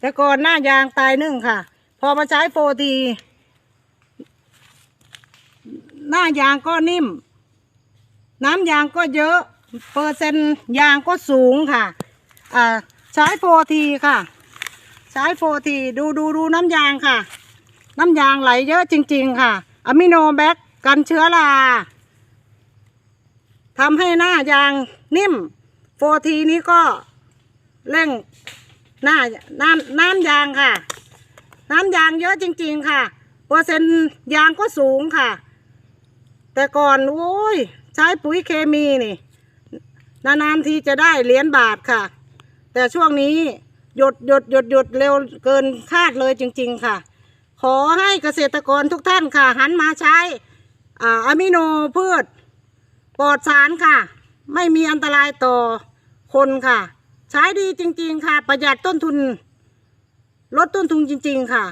แต่ก่อนหน้ายางตายนึ่งค่ะ พอมาใช้โฟทีหน้ายางก็นิ่ม น้ำยางก็เยอะ เปอร์เซ็นต์ยางก็สูงค่ะอ่าใช้โฟทีค่ะ ใช้โฟทีดูดูดูน้ำยางค่ะ น้ำยางไหลเยอะจริง ๆ ค่ะอะมิโนแบคกันเชื้อรา ทำให้หน้ายางนิ่มโฟทีนี้ก็เร่งหน้าน้ำน้ำยางค่ะ น้ำยางเยอะจริง ๆ ค่ะเปอร์เซ็นต์ยางก็สูงค่ะ แต่ก่อนโอ้ยใช้ปุ๋ยเคมีนี่นานๆทีจะได้เหรียญบาทค่ะ แต่ช่วงนี้หยดหยดหยดหยดเร็วเกินคาดเลยจริง ๆ ค่ะ ขอให้เกษตรกรทุกท่านค่ะ หันมาใช้อาอะมิโนพืช ปลอดสารค่ะ ไม่มีอันตรายต่อคนค่ะ ใช้ดีจริง ๆ ค่ะ ประหยัดต้นทุน ลดต้นทุนจริง ๆ ค่ะ